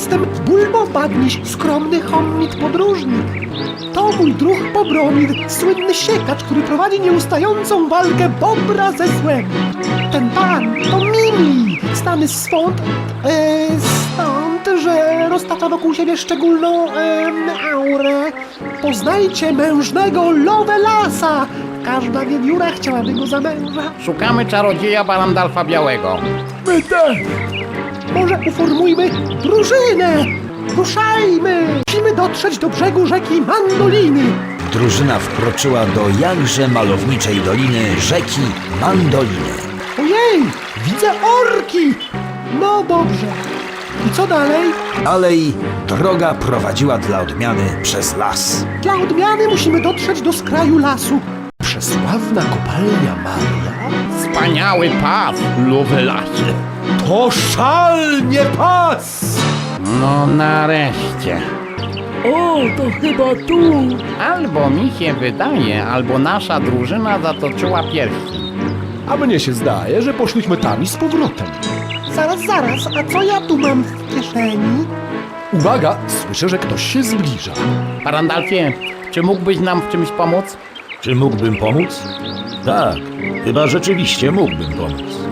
jestem Bulbo Bagniś, skromny hommit podróżnik. To mój druh Bobromir, słynny siekacz, który prowadzi nieustającą walkę Bobra ze złem. Ten pan to Mimi, znany stąd, e, stąd, że roztacza wokół siebie szczególną e, aurę. Poznajcie mężnego Lovelasa. Każda wiewióra chciałaby go za męża. Szukamy czarodzieja Barandalfa Białego. My też! Może uformujmy drużynę! Ruszajmy! Musimy dotrzeć do brzegu rzeki Mandoliny! Drużyna wkroczyła do jakże malowniczej doliny rzeki Mandoliny. Ojej! Widzę orki! No dobrze. I co dalej? Dalej droga prowadziła dla odmiany przez las. Dla odmiany musimy dotrzeć do skraju lasu. Przesławna kopalnia Maria? Wspaniały pas, Lovelasie. To szalnie pas! No nareszcie. O, to chyba tu. Albo mi się wydaje, albo nasza drużyna zatoczyła piersi. A mnie się zdaje, że poszliśmy tam i z powrotem. Zaraz, zaraz, a co ja tu mam w kieszeni? Uwaga, słyszę, że ktoś się zbliża. Barandalfie, czy mógłbyś nam w czymś pomóc? Czy mógłbym pomóc? Tak, chyba rzeczywiście mógłbym pomóc.